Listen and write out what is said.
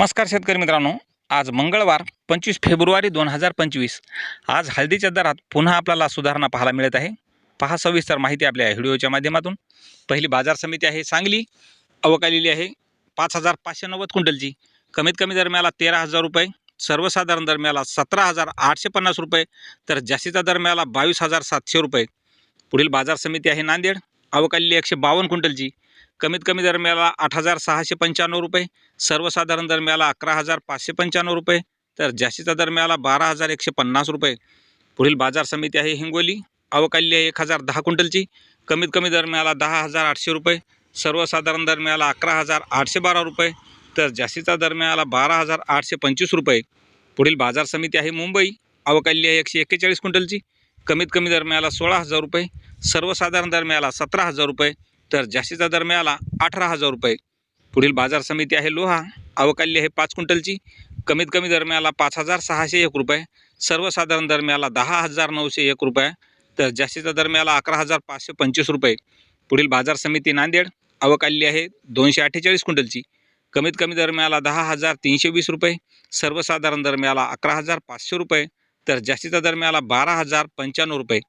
नमस्कार शेतकरी मित्रांनो. आज मंगळवार पंचवीस फेब्रुवारी दोन हजार पंचवीस. आज हळदीच्या दरात पुन्हा आपल्याला सुधारणा पाहायला मिळत आहे. पहा सविस्तर माहिती आपल्या व्हिडिओच्या माध्यमातून. पहिली बाजार समिती आहे सांगली. अवकालेली आहे पाच हजार पाचशे नव्वद क्विंटलची. कमीत कमी दरम्याला तेरा हजार रुपये सर्वसाधारण दरम्याला सतरा हजार आठशे पन्नास रुपये तर जास्तीचा दरम्याला बावीस हजार सातशे रुपये. पुढील बाजार समिती आहे नांदेड. अवकालेली एकशे बावन्न क्विंटलची. कमीत कमी दरम्याला आठ हजार सहाशे पंच्याण्णव रुपये सर्वसाधारण दरम्याला अकरा हजार पाचशे पंच्याण्णव रुपये तर जास्तीचा दरम्याला बारा हजार एकशे पन्नास रुपये. पुढील बाजार समिती आहे हिंगोली अवकाली आहे एक हजार दहा क्विंटलची कमीत कमी दरम्याला दहा हजार आठशे रुपये सर्वसाधारण दरम्याला अकरा हजार आठशे बारा रुपये तर जास्तीचा दरम्याला बारा हजार आठशे पंचवीस रुपये. पुढील बाजार समिती आहे मुंबई अवकाली आहे एकशे एक्केचाळीस क्विंटलची कमीत कमी दरम्याला सोळा हजार रुपये सर्वसाधारण दरम्याला सतरा हजार रुपये तर जास्तीचा दरम्याला अठरा हजार रुपये. पुढील बाजार समिती आहे लोहा. अवकाल्य आहे पाच क्विंटलची. कमीत कमी दरम्याला पाच हजार सहाशे एक रुपये. सर्वसाधारण दरम्याला दहा हजार नऊशे एक रुपये. तर जास्तीचा दरम्याला अकरा हजार पाचशे पंचवीस रुपये. पुढील बाजार समिती नांदेड. अवकाल्य आहे दोनशे अठ्ठेचाळीस क्विंटलची. कमीत कमी दरम्याला दहा हजार तीनशे वीस रुपये. सर्वसाधारण दरम्याला अकरा हजार पाचशे रुपये. तर जास्तीचा दरम्याला बारा हजार पंच्याण्णव रुपये.